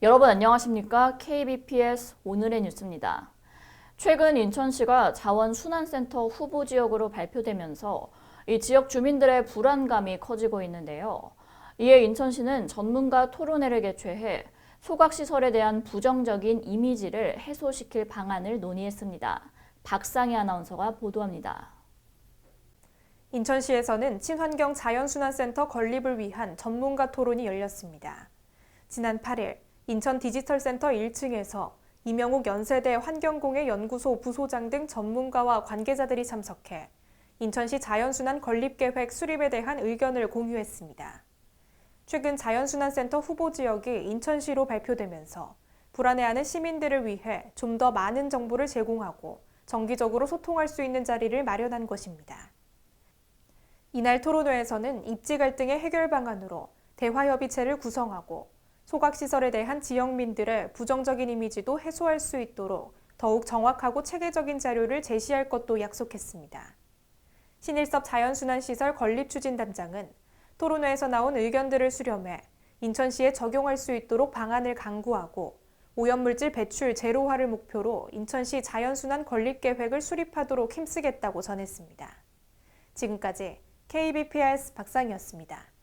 여러분 안녕하십니까? KBPS 오늘의 뉴스입니다. 최근 인천시가 자원순환센터 후보 지역으로 발표되면서 이 지역 주민들의 불안감이 커지고 있는데요. 이에 인천시는 전문가 토론회를 개최해 소각시설에 대한 부정적인 이미지를 해소시킬 방안을 논의했습니다. 박상희 아나운서가 보도합니다. 인천시에서는 친환경 자연순환센터 건립을 위한 전문가 토론이 열렸습니다. 지난 8일 인천 디지털센터 1층에서 이명욱 연세대 환경공해 연구소 부소장 등 전문가와 관계자들이 참석해 인천시 자연순환 건립계획 수립에 대한 의견을 공유했습니다. 최근 자연순환센터 후보 지역이 인천시로 발표되면서 불안해하는 시민들을 위해 좀 더 많은 정보를 제공하고 정기적으로 소통할 수 있는 자리를 마련한 것입니다. 이날 토론회에서는 입지 갈등의 해결 방안으로 대화협의체를 구성하고 소각시설에 대한 지역민들의 부정적인 이미지도 해소할 수 있도록 더욱 정확하고 체계적인 자료를 제시할 것도 약속했습니다. 신일섭 자연순환시설 건립추진단장은 토론회에서 나온 의견들을 수렴해 인천시에 적용할 수 있도록 방안을 강구하고 오염물질 배출 제로화를 목표로 인천시 자연순환 건립계획을 수립하도록 힘쓰겠다고 전했습니다. 지금까지 KBPS 박상이었습니다.